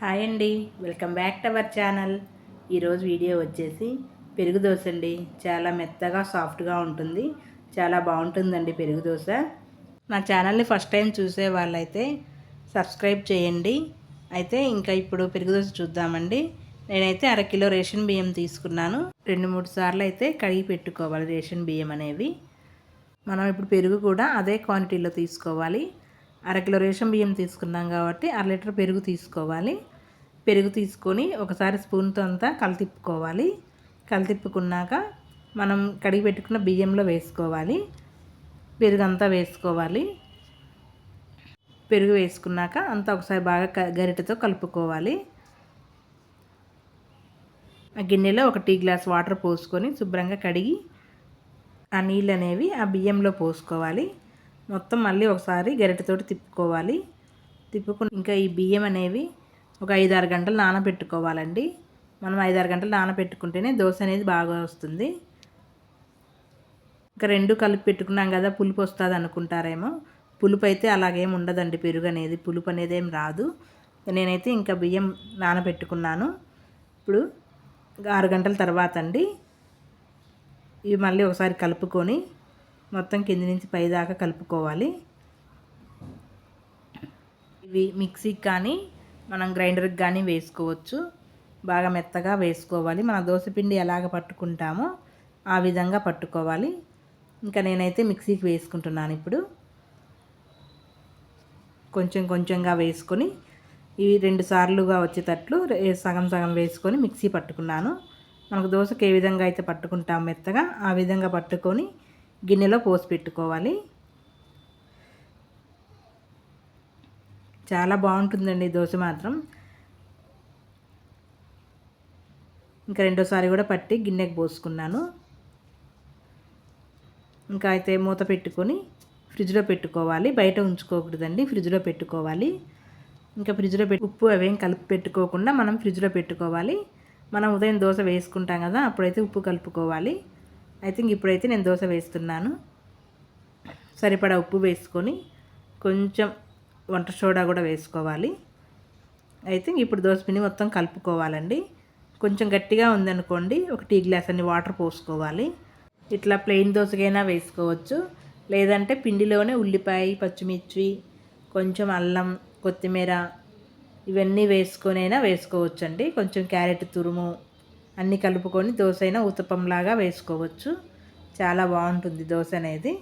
Hi అండి. Welcome back to our channel. ఈరోజు video వచ్చేసి పెరుగు దోశ అండి. చాలా మెత్తగా సాఫ్ట్గా ఉంటుంది. చాలా బాగుంటుందండి పెరుగు దోశ. నా ఛానల్ని ఫస్ట్ టైం చూసే వాళ్ళైతే సబ్స్క్రైబ్ చేయండి. అయితే ఇంకా ఇప్పుడు పెరుగు దోశ చూద్దామండి. నేనైతే అరకిలో రేషన్ బియ్యం తీసుకున్నాను. రెండు మూడు సార్లు అయితే కడిగి పెట్టుకోవాలి రేషన్ బియ్యం అనేవి. మనం ఇప్పుడు పెరుగు కూడా అదే క్వాంటిటీలో తీసుకోవాలి. అరకిలో రేషన్ బియ్యం తీసుకున్నాం కాబట్టి అర లీటర్ పెరుగు తీసుకోవాలి. పెరుగు తీసుకొని ఒకసారి స్పూన్తో అంతా కలితిప్పుకోవాలి కలతిప్పుకున్నాక మనం కడిగి పెట్టుకున్న బియ్యంలో వేసుకోవాలి. పెరుగు అంతా వేసుకోవాలి. పెరుగు వేసుకున్నాక అంతా ఒకసారి బాగా గరిటెతో కలుపుకోవాలి. ఆ గిన్నెలో ఒక టీ గ్లాస్ వాటర్ పోసుకొని శుభ్రంగా కడిగి ఆ నీళ్ళు అనేవి ఆ బియ్యంలో పోసుకోవాలి. మొత్తం మళ్ళీ ఒకసారి గరిటెతోటి తిప్పుకోవాలి. తిప్పుకుని ఇంకా ఈ బియ్యం అనేవి ఒక ఐదు ఆరు గంటలు నానబెట్టుకోవాలండి. మనం ఐదు ఆరు గంటలు నానబెట్టుకుంటేనే దోశ అనేది బాగా వస్తుంది. ఇంకా రెండు కలిపి పెట్టుకున్నాం కదా పులుపు వస్తుంది అనుకుంటారేమో. పులుపు అయితే అలాగేం ఉండదండి పెరుగు అనేది. పులుపు అనేది ఏం రాదు. నేనైతే ఇంకా బియ్యం నానబెట్టుకున్నాను. ఇప్పుడు ఆరు గంటల తర్వాత అండి. ఇవి మళ్ళీ ఒకసారి కలుపుకొని మొత్తం కింది నుంచి పైదాకా కలుపుకోవాలి. ఇవి మిక్సీకి కానీ మనం గ్రైండర్కి కానీ వేసుకోవచ్చు. బాగా మెత్తగా వేసుకోవాలి. మన దోశపిండి ఎలాగ పట్టుకుంటామో ఆ విధంగా పట్టుకోవాలి. ఇంకా నేనైతే మిక్సీకి వేసుకుంటున్నాను ఇప్పుడు. కొంచెం కొంచెంగా వేసుకొని ఇవి రెండు సార్లుగా వచ్చేటట్లు సగం సగం వేసుకొని మిక్సీ పట్టుకున్నాను. మనకు దోశకి ఏ విధంగా అయితే పట్టుకుంటాం మెత్తగా ఆ విధంగా పట్టుకొని గిన్నెలో పోసి పెట్టుకోవాలి. చాలా బాగుంటుందండి దోశ మాత్రం. ఇంకా రెండోసారి కూడా పట్టి గిన్నెకి పోసుకున్నాను. ఇంకా అయితే మూత పెట్టుకొని ఫ్రిడ్జ్లో పెట్టుకోవాలి. బయట ఉంచుకోకూడదండి ఫ్రిడ్జ్లో పెట్టుకోవాలి. ఇంకా ఫ్రిడ్జ్లో పెట్టి ఉప్పు అవేం కలిపి పెట్టుకోకుండా మనం ఫ్రిడ్జ్లో పెట్టుకోవాలి. మనం ఉదయం దోశ వేసుకుంటాం కదా అప్పుడైతే ఉప్పు కలుపుకోవాలి. ఐ థింక్ ఇప్పుడైతే నేను దోశ వేస్తున్నాను. సరిపడా ఉప్పు వేసుకొని కొంచెం వంట సోడా కూడా వేసుకోవాలి. ఐ థింక్ ఇప్పుడు దోశ పిండి మొత్తం కలుపుకోవాలండి. కొంచెం గట్టిగా ఉందనుకోండి ఒక టీ గ్లాస్ అన్ని వాటర్ పోసుకోవాలి. ఇట్లా ప్లెయిన్ దోశకైనా వేసుకోవచ్చు. లేదంటే పిండిలోనే ఉల్లిపాయ పచ్చిమిర్చి కొంచెం అల్లం కొత్తిమీర ఇవన్నీ వేసుకొనైనా వేసుకోవచ్చు అండి కొంచెం క్యారెట్ తురుము అన్నీ కలుపుకొని దోశ అయినా ఉత్తపంలాగా వేసుకోవచ్చు. చాలా బాగుంటుంది దోశ అనేది.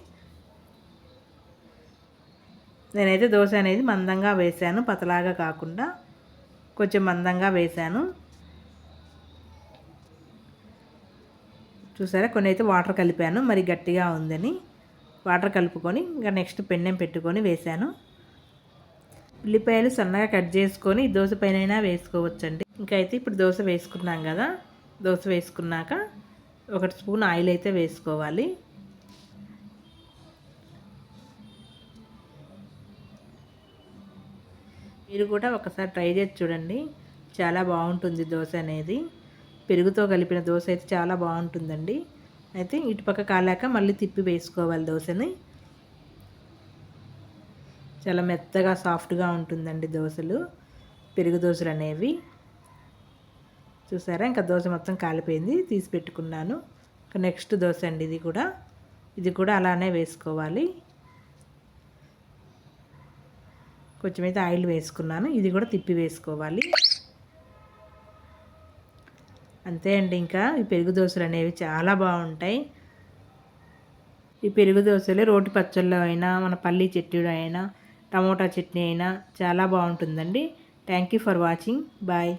నేనైతే దోశ అనేది మందంగా వేశాను పతలాగా కాకుండా కొంచెం మందంగా వేశాను. చూసారా? కొన్ని అయితే వాటర్ కలిపాను మరి గట్టిగా ఉందని. వాటర్ కలుపుకొని ఇంకా నెక్స్ట్ పెన్నెం పెట్టుకొని వేశాను. ఉల్లిపాయలు సన్నగా కట్ చేసుకొని దోశ పైన వేసుకోవచ్చండి. ఇంకా అయితే ఇప్పుడు దోశ వేసుకున్నాం కదా. దోశ వేసుకున్నాక ఒక స్పూన్ ఆయిల్ అయితే వేసుకోవాలి. మీరు కూడా ఒకసారి ట్రై చేసి చూడండి. చాలా బాగుంటుంది దోశ అనేది. పెరుగుతో కలిపిన దోశ అయితే చాలా బాగుంటుందండి. అయితే ఇటుపక్క కాలాక మళ్ళీ తిప్పి వేసుకోవాలి దోశని. చాలా మెత్తగా సాఫ్ట్గా ఉంటుందండి దోశలు పెరుగు దోశలు అనేవి. చూసారా? ఇంకా దోశ మొత్తం కాలిపోయింది. తీసి పెట్టుకున్నాను. ఇంకా నెక్స్ట్ దోశ అండి ఇది కూడా. ఇది కూడా అలానే వేసుకోవాలి. కొంచెం అయితే ఆయిల్ వేసుకున్నాను. ఇది కూడా తిప్పి వేసుకోవాలి. అంతే అండి ఇంకా. ఈ పెరుగు దోశలు అనేవి చాలా బాగుంటాయి. ఈ పెరుగు దోశలు రోటి పచ్చళ్ళు అయినా మన పల్లీ చట్నీ అయినా టమోటా చట్నీ అయినా చాలా బాగుంటుందండి. Thank you for watching. Bye.